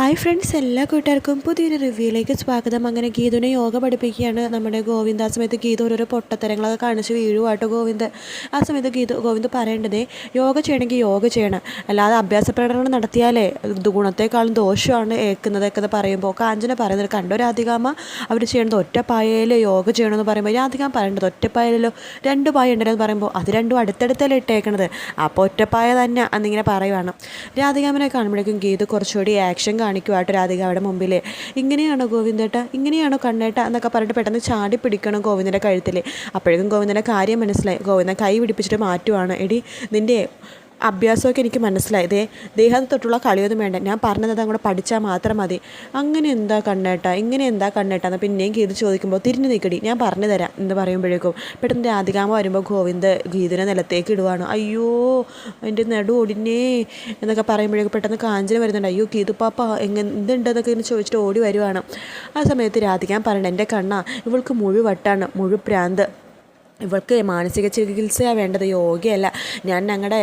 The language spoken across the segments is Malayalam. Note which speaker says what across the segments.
Speaker 1: ഹായ് ഫ്രണ്ട്സ് എല്ലാ കൂട്ടുകാർക്കും പുതിയൊരു റിവ്യൂയിലേക്ക് സ്വാഗതം. അങ്ങനെ ഗീതുവിനെ യോഗ പഠിപ്പിക്കുകയാണ് നമ്മുടെ ഗോവിന്ദ്. ആ സമയത്ത് ഗീതു ഓരോരോ പൊട്ടത്തരങ്ങളൊക്കെ കാണിച്ച് വീഴുവാട്ടോ ഗോവിന്ദ്. ആ സമയത്ത് ഗീതു ഗോവിന്ദ് പറയേണ്ടതേ യോഗ ചെയ്യണമെങ്കിൽ യോഗ ചെയ്യണം. അല്ലാതെ അഭ്യാസ പ്രകടനം നടത്തിയാലേ ഗുണത്തെക്കാളും ദോഷമാണ് ഏൽക്കുന്നതൊക്കെ പറയുമ്പോൾ കാഞ്ചന പറയുന്നത് കണ്ടോ രാധികാമ അവർ ചെയ്യേണ്ടത് ഒറ്റപ്പായയിൽ യോഗ ചെയ്യണമെന്ന് പറയുമ്പോൾ രാധികാമ പറയേണ്ടത് ഒറ്റപ്പായയിലോ രണ്ട് പായ ഉണ്ടെന്ന് പറയുമ്പോൾ അത് രണ്ടും അടുത്തടുത്തല്ലേ ഇട്ടേക്കണത്. അപ്പോൾ ഒറ്റപ്പായ തന്നെ എന്നിങ്ങനെ പറയുവാണ്. രാധികാമനെ കാണുമ്പോഴേക്കും ഗീതു കുറച്ചുകൂടി ആക്ഷൻ കാണിക്കുവാട്ടോ രാധിക അവിടെ മുമ്പിൽ ഇങ്ങനെയാണോ ഗോവിന്ദേട്ട? ഇങ്ങനെയാണോ കണ്ണേട്ട എന്നൊക്കെ പറഞ്ഞിട്ട് പെട്ടെന്ന് ചാടി പിടിക്കണം ഗോവിന്ദന്റെ കഴുത്തിൽ അപ്പോഴേക്കും ഗോവിന്ദന്റെ കാര്യം മനസ്സിലായി. ഗോവിന്ദൻ കൈ പിടിപ്പിച്ചിട്ട് മാറ്റുവാണ്. എടി നിന്റെ അഭ്യാസമൊക്കെ എനിക്ക് മനസ്സിലായി. ദേ ദേഹത്ത് തൊട്ടുള്ള കളിയൊന്നും വേണ്ട. ഞാൻ പറഞ്ഞത് അങ്ങോട്ട് പഠിച്ചാൽ മാത്രം മതി. അങ്ങനെ എന്താ കണ്ണേട്ടാ? ഇങ്ങനെ എന്താ കണ്ണേട്ടാ എന്ന് പിന്നെയും ഗീത ചോദിക്കുമ്പോൾ തിരിഞ്ഞു നിൽക്കടി. ഞാൻ പറഞ്ഞു തരാം. എന്ന് പറയുമ്പോഴേക്കും പെട്ടെന്ന് രാധികാമ വരുമ്പോൾ ഗോവിന്ദ് ഗീതിനെ നിലത്തേക്ക് ഇടുവാണ്. അയ്യോ എന്റെ നടു ഒടിഞ്ഞേ എന്നൊക്കെ പറയുമ്പോഴേക്കും പെട്ടെന്ന് കാഞ്ചന വരുന്നുണ്ട്. അയ്യോ ഗീതു പാപ്പ എങ്ങനെ എന്തുണ്ടെന്നൊക്കെ ഇങ്ങനെ ചോദിച്ചിട്ട് ഓടി വരുവാണ്. ആ സമയത്ത് രാധികാൻ പറയണ്ട എന്റെ കണ്ണ ഇവൾക്ക് മുഴുവട്ടാണ് മുഴുപ്രാന്ത് ഇവൾക്ക് മാനസിക ചികിത്സ വേണ്ടത് യോഗയല്ല ഞാൻ ഞങ്ങളുടെ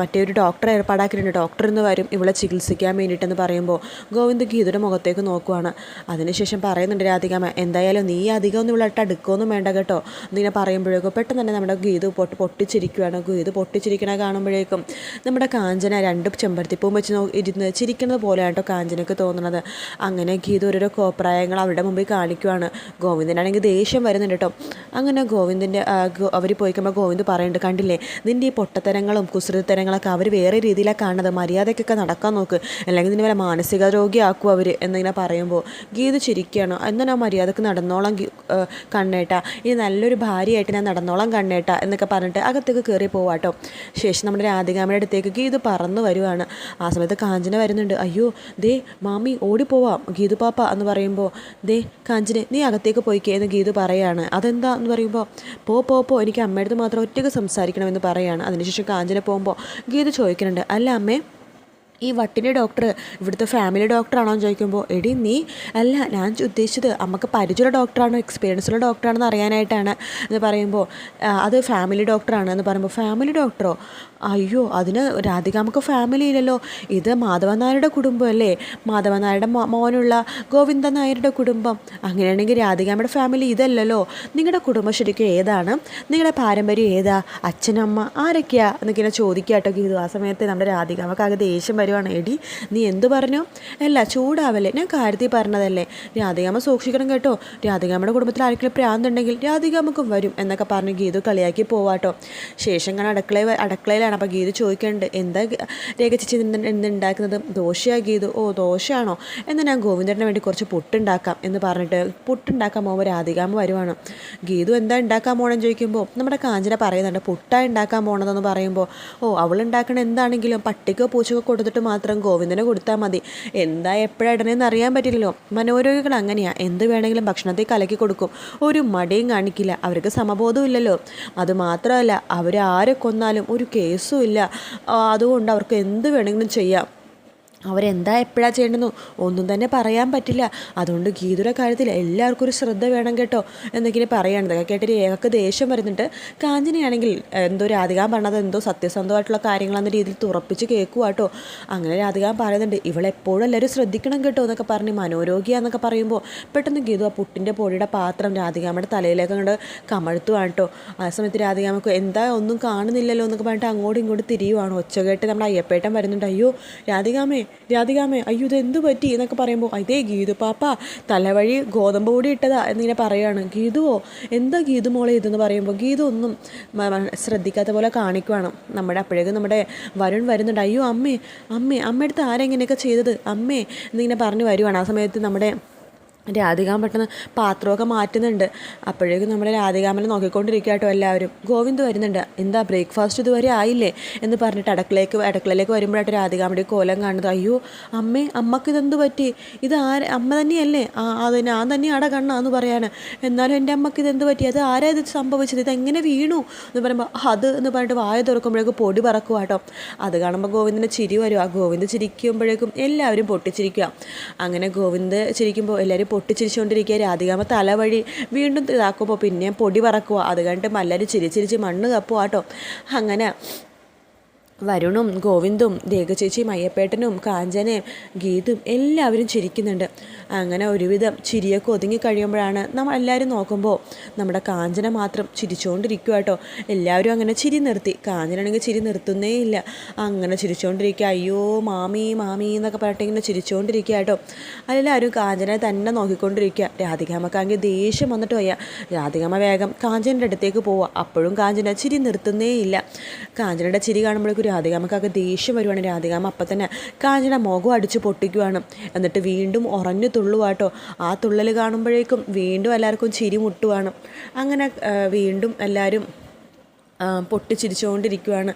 Speaker 1: മറ്റേ ഒരു ഡോക്ടറെ ഏർപ്പാടാക്കിയിട്ടുണ്ട്. ഡോക്ടർ ഇന്ന് വരും ഇവളെ ചികിത്സിക്കാൻ വേണ്ടിയിട്ടെന്ന് പറയുമ്പോൾ ഗോവിന്ദ് ഗീതയുടെ മുഖത്തേക്ക് നോക്കുവാണ്. അതിനുശേഷം പറയുന്നുണ്ട് രാധികാമ എന്തായാലും നീ അധികം ഒന്നും ഇവളായിട്ട് അടുക്കൊന്നും വേണ്ട കേട്ടോ. എന്നിങ്ങനെ പറയുമ്പോഴേക്കും പെട്ടെന്ന് തന്നെ നമ്മുടെ ഗീത് പൊട്ടി പൊട്ടിച്ചിരിക്കുകയാണ് ഗീത് പൊട്ടിച്ചിരിക്കണ കാണുമ്പോഴേക്കും നമ്മുടെ കാഞ്ചന രണ്ട് ചെമ്പരത്തിപ്പൂവും വെച്ച് നോ ഇരുന്ന് ചിരിക്കുന്നത് പോലെയാണ് കാഞ്ചനക്ക് തോന്നുന്നത് അങ്ങനെ ഗീതു ഓരോരോ കോപ്രായങ്ങൾ അവരുടെ മുമ്പിൽ കാണിക്കുവാണ്. ഗോവിന്ദനാണെങ്കിൽ ദേഷ്യം വരുന്നുണ്ട് കേട്ടോ. അങ്ങനെ ഗോവിന്ദ് ഗോവിന്ദിന്റെ അവർ പോയിക്കുമ്പോൾ ഗോവിന്ദ് പറയുന്നുണ്ട് കണ്ടില്ലേ? നിന്റെ ഈ പൊട്ടത്തരങ്ങളും കുസൃതത്തരങ്ങളൊക്കെ അവർ വേറെ രീതിയിലാണ് കാണുന്നത്. മര്യാദയ്ക്കൊക്കെ നടക്കാൻ നോക്ക്. അല്ലെങ്കിൽ നിന്നെ വല്ല മാനസിക രോഗിയാക്കും അവർ എന്നിങ്ങനെ പറയുമ്പോൾ ഗീത് ചിരിക്കുകയാണ് എന്നാൽ ആ മര്യാദയ്ക്ക് നടന്നോളം കണ്ണേട്ട. ഇനി നല്ലൊരു ഭാര്യയായിട്ട് ഞാൻ നടന്നോളം കണ്ണേട്ട എന്നൊക്കെ പറഞ്ഞിട്ട് അകത്തേക്ക് കയറി പോവാട്ടോ. ശേഷം നമ്മുടെ രാധികാമയുടെ അടുത്തേക്ക് ഗീത് പറന്നു വരുവാണ്. ആ സമയത്ത് കാഞ്ചന വരുന്നുണ്ട്. അയ്യോ ദേ മാമി ഓടിപ്പോവാം ഗീതു പാപ്പ എന്ന് പറയുമ്പോൾ ദേ കാഞ്ചന നീ അകത്തേക്ക് പോയിക്കേ എന്ന് ഗീതു പറയാണ്. അതെന്താ എന്ന് പറയുമ്പോൾ പോ പോ പോ എനിക്ക് അമ്മയടുത്ത് മാത്രം ഒറ്റയ്ക്ക് സംസാരിക്കണമെന്ന് പറയുകയാണ് അതിനുശേഷം കാഞ്ചന പോകുമ്പോൾ ഗീത ചോദിക്കുന്നുണ്ട് അല്ല അമ്മേ ഈ വട്ടിന്റെ ഡോക്ടർ ഇവിടുത്തെ ഫാമിലി ഡോക്ടറാണോ എന്ന് ചോദിക്കുമ്പോൾ എടി നീ അല്ല ഞാൻ ഉദ്ദേശിച്ചത് നമുക്ക് പരിചയമുള്ള ഡോക്ടറാണോ എക്സ്പീരിയൻസുള്ള ഡോക്ടറാണെന്ന് അറിയാനായിട്ടാണ് എന്ന് പറയുമ്പോൾ അത് ഫാമിലി ഡോക്ടറാണ് എന്ന് പറയുമ്പോൾ ഫാമിലി ഡോക്ടറോ അയ്യോ അതിന് രാധിക നമുക്ക് ഫാമിലി ഇല്ലല്ലോ. ഇത് മാധവൻ നായരുടെ കുടുംബമല്ലേ? മാധവൻ നായരുടെ മോനുള്ള ഗോവിന്ദൻ നായരുടെ കുടുംബം. അങ്ങനെയാണെങ്കിൽ രാധികാമ്മയുടെ ഫാമിലി ഇതല്ലല്ലോ. നിങ്ങളുടെ കുടുംബം ശരിക്കും ഏതാണ്? നിങ്ങളുടെ പാരമ്പര്യം ഏതാ? അച്ഛനമ്മ ആരൊക്കെയാ? എന്നൊക്കെ ചോദിക്കാട്ടോ. ഗീതു ആ സമയത്ത് നമ്മുടെ രാധികാമ്മക്ക് ആകെ ദേഷ്യം വരുവാണ് എടി നീ എന്ത് പറഞ്ഞു? അല്ല ചൂടാവല്ലേ? ഞാൻ കാര്യത്തിൽ പറഞ്ഞതല്ലേ. രാധികാമ്മ സൂക്ഷിക്കണം കേട്ടോ. രാധികാമ്മയുടെ കുടുംബത്തിൽ ആരെങ്കിലും പ്രാന്തുണ്ടെങ്കിൽ രാധികാമ്മക്കും വരും എന്നൊക്കെ പറഞ്ഞ് ഗീതു കളിയാക്കി പോവാട്ടോ ശേഷം കാണാൻ അടുക്കള അടുക്കളയിലാണ് അപ്പോൾ ഗീതു ചോദിക്കേണ്ടത് എന്താ രേഖ ചേച്ചി എന്തുണ്ടാക്കുന്നത് ദോശയാണ് ഗീതു. ഓ ദോശയാണോ? എന്നാൽ ഞാൻ ഗോവിന്ദന് വേണ്ടി കുറച്ച് പുട്ടുണ്ടാക്കാം എന്ന് പറഞ്ഞിട്ട് പുട്ടുണ്ടാക്കാൻ പോകുമ്പോൾ രാധികാമ്മ വരുവാണ്. ഗീതു എന്താ ഉണ്ടാക്കാൻ പോകണമെന്ന് ചോദിക്കുമ്പോൾ നമ്മുടെ കാഞ്ചന പറയുന്നുണ്ട് പുട്ടായി ഉണ്ടാക്കാൻ പോകണതെന്ന് പറയുമ്പോൾ ഓ അവൾ ഉണ്ടാക്കണ എന്താണെങ്കിലും പട്ടിക്കോ പൂച്ചക്കോ കൊടുത്തിട്ട് മാത്രം ഗോവിന്ദന് കൊടുത്താൽ മതി. എന്താ എപ്പോഴാണ് ഇടണമെന്ന് അറിയാൻ പറ്റില്ലല്ലോ. മനോരോഗികൾ അങ്ങനെയാ. എന്ത് വേണമെങ്കിലും ഭക്ഷണത്തിൽ കലക്കി കൊടുക്കും. ഒരു മടിയും കാണിക്കില്ല. അവർക്ക് സമബോധവും ഇല്ലല്ലോ. അതുമാത്രമല്ല അവരാരെ കൊന്നാലും ഒരു കേസും ഇല്ല. അതുകൊണ്ട് അവർക്ക് എന്ത് വേണമെങ്കിലും ചെയ്യാം. അവരെന്താ എപ്പോഴാണ് ചെയ്യേണ്ടെന്ന് ഒന്നും തന്നെ പറയാൻ പറ്റില്ല. അതുകൊണ്ട് ഗീതുടെ കാര്യത്തിൽ എല്ലാവർക്കും ഒരു ശ്രദ്ധ വേണം കേട്ടോ. എന്നൊക്കെ പറയുന്നത് കേട്ടിട്ട് ഏകക്ക് ദേഷ്യം വരുന്നുണ്ട്. കാഞ്ചനയാണെങ്കിൽ എന്തോ രാധികാൻ പറഞ്ഞത് എന്തോ സത്യസന്ധമായിട്ടുള്ള കാര്യങ്ങളെന്ന രീതിയിൽ തുറപ്പിച്ച് കേൾക്കുക കേട്ടോ. അങ്ങനെ രാധികാൻ പറയുന്നുണ്ട് ഇവളെപ്പോഴും എല്ലാവരും ശ്രദ്ധിക്കണം കേട്ടോ എന്നൊക്കെ പറഞ്ഞ് മനോരോഗിയാന്നൊക്കെ പറയുമ്പോൾ പെട്ടെന്ന് ഗീതു ആ പുട്ടിന്റെ പൊടിയുടെ പാത്രം രാധികാമ്മയുടെ തലയിലേക്ക് അങ്ങോട്ട് കമഴ്ത്തുവാണ് കേട്ടോ. ആ സമയത്ത് രാധികാമ്മക്ക് എന്താ ഒന്നും കാണുന്നില്ലല്ലോ എന്നൊക്കെ പറഞ്ഞിട്ട് അങ്ങോട്ടും ഇങ്ങോട്ടും തിരിയുവാണ്. ഒച്ച കേട്ട് നമ്മുടെ അയ്യപ്പേട്ടൻ വരുന്നുണ്ട് അയ്യോ രാധികാമേ രാധികാമേ അയ്യോ ഇത് എന്ത് പറ്റി? എന്നൊക്കെ പറയുമ്പോൾ ഇതേ ഗീതു പാപ്പ തലവഴി ഗോതമ്പ് പൊടി ഇട്ടതാ എന്നിങ്ങനെ പറയുകയാണ് ഗീതുവോ? എന്താ ഗീതു മോളെ ഇതെന്ന് പറയുമ്പോൾ ഗീതു ഒന്നും ശ്രദ്ധിക്കാത്ത പോലെ കാണിക്കുവാണ്. നമ്മുടെ അപ്പോഴേക്കും നമ്മുടെ വരുൺ വരുന്നുണ്ട്. അയ്യോ അമ്മേ അമ്മേ അമ്മയടുത്ത് ആരെങ്ങനെയൊക്കെ ചെയ്തത്? അമ്മേ എന്നിങ്ങനെ പറഞ്ഞു വരുവാണ്. ആ സമയത്ത് നമ്മുടെ രാധികാൻ പെട്ടെന്ന് പാത്രമൊക്കെ മാറ്റുന്നുണ്ട്. അപ്പോഴേക്കും നമ്മൾ രാധികാമനെ നോക്കിക്കൊണ്ടിരിക്കുക കേട്ടോ എല്ലാവരും. ഗോവിന്ദ് വരുന്നുണ്ട്. എന്താ ബ്രേക്ക്ഫാസ്റ്റ് ഇതുവരെ ആയില്ലേ? എന്ന് പറഞ്ഞിട്ട് അടുക്കളയിലേക്ക് അടുക്കളയിലേക്ക് വരുമ്പോഴായിട്ട് രാധികാമ്മയുടെ കോലം കാണുന്നത് അയ്യോ അമ്മേ അമ്മയ്ക്ക് ഇതെന്ത് പറ്റി? ഇത് ആ അമ്മ തന്നെയല്ലേ? ആ അത് ഞാൻ തന്നെ കണ്ണ എന്ന് പറയാണ്. എന്നാലും എന്റെ അമ്മയ്ക്ക് ഇതെന്ത് പറ്റി? അത് ആരാ ഇത് സംഭവിച്ചത്? ഇതെങ്ങനെ വീണു? എന്ന് പറയുമ്പോൾ അത് എന്ന് പറഞ്ഞിട്ട് വായ തുറക്കുമ്പോഴേക്കും പൊടി പറക്കുക കേട്ടോ അത് കാണുമ്പോൾ ഗോവിന്ദിന്റെ ചിരി വരും ആ ഗോവിന്ദ് ചിരിക്കുമ്പോഴേക്കും എല്ലാവരും പൊട്ടിച്ചിരിക്കുക അങ്ങനെ ഗോവിന്ദ് ചിരിക്കുമ്പോൾ എല്ലാവരും പൊട്ടിച്ചിരിച്ചുകൊണ്ടിരിക്കുക. രാധികാമ്മ തലവഴി വീണ്ടും ഇതാക്കുമ്പോൾ പിന്നെയും പൊടി പറക്കുക. അത് കണ്ടിട്ട് മല്ലര് ചിരിച്ചിരിച്ച് മണ്ണ് കപ്പുക കേട്ടോ അങ്ങനെ വരുണും ഗോവിന്ദും ദേഗചേച്ചി അയ്യപ്പേട്ടനും കാഞ്ചനയും ഗീതും എല്ലാവരും ചിരിക്കുന്നുണ്ട്. അങ്ങനെ ഒരുവിധം ചിരിയൊക്കെ ഒതുങ്ങി കഴിയുമ്പോഴാണ് നമ്മൾ എല്ലാവരും നോക്കുമ്പോൾ നമ്മുടെ കാഞ്ചന മാത്രം ചിരിച്ചുകൊണ്ടിരിക്കുക കേട്ടോ. എല്ലാവരും അങ്ങനെ ചിരി നിർത്തി. കാഞ്ചനാണെങ്കിൽ ചിരി നിർത്തുന്നേ ഇല്ല. അങ്ങനെ ചിരിച്ചുകൊണ്ടിരിക്കുക അയ്യോ മാമി മാമി എന്നൊക്കെ പറഞ്ഞിട്ട് ഇങ്ങനെ ചിരിച്ചുകൊണ്ടിരിക്കുക കേട്ടോ. അതിലെല്ലാവരും കാഞ്ചനെ തന്നെ നോക്കിക്കൊണ്ടിരിക്കുക. രാധികാമ്മക്കാണെങ്കിൽ ദേഷ്യം വന്നിട്ട് വയ്യ. രാധികാമ്മ വേഗം കാഞ്ചന്റെ അടുത്തേക്ക് പോവുക. അപ്പോഴും കാഞ്ചന ചിരി നിർത്തുന്നേ ഇല്ല. കാഞ്ചനയുടെ ചിരി കാണുമ്പോഴേക്കും രാധികാമ്മക്കൊക്കെ ദേഷ്യം വരുവാണ് രാധികാമ്മ അപ്പം തന്നെ കാഞ്ഞിട മുഖം അടിച്ച് പൊട്ടിക്കുവാണ്. എന്നിട്ട് വീണ്ടും ഉറഞ്ഞു തുള്ളുവാട്ടോ. ആ തുള്ളൽ കാണുമ്പോഴേക്കും വീണ്ടും എല്ലാവർക്കും ചിരി മുട്ടുവാണ്. അങ്ങനെ വീണ്ടും എല്ലാവരും പൊട്ടിച്ചിരിച്ചുകൊണ്ടിരിക്കുവാണ്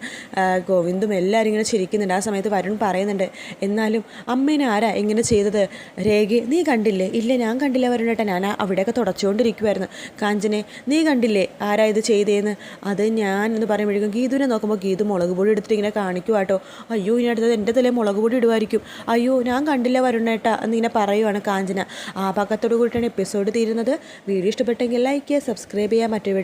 Speaker 1: ഗോവിന്ദും എല്ലാവരും ഇങ്ങനെ ചിരിക്കുന്നുണ്ട്. ആ സമയത്ത് വരുൺ പറയുന്നുണ്ട് എന്നാലും അമ്മേനെ ആരാ ഇങ്ങനെ ചെയ്തത്? രേഖ നീ കണ്ടില്ലേ? ഇല്ല ഞാൻ കണ്ടില്ല വരുണേട്ടാ. ഞാൻ അവിടെയൊക്കെ തുടച്ചുകൊണ്ടിരിക്കുമായിരുന്നു കാഞ്ചനെ നീ കണ്ടില്ലേ ആരാ ഇത് ചെയ്തേന്ന്? അത് ഞാൻ എന്ന് പറയുമ്പോഴേക്കും ഗീതുവിനെ നോക്കുമ്പോൾ ഗീതു മുളക് പൊടി എടുത്തിട്ട് ഇങ്ങനെ കാണിക്കുവാട്ടോ അയ്യോ ഇനി അടുത്തത് എന്റെ തലേ മുളക് പൊടി ഇടുമായിരിക്കും അയ്യോ ഞാൻ കണ്ടില്ല വരുണേട്ടാ എന്നിങ്ങനെ പറയുവാണ് കാഞ്ചന. ആ പക്കത്തോട് കൂടിയിട്ടാണ് എപ്പിസോഡ് തീരുന്നത്. വീഡിയോ ഇഷ്ടപ്പെട്ടെങ്കിൽ ലൈക്ക് ചെയ്യുക സബ്സ്ക്രൈബ് ചെയ്യുക മറ്റൊരു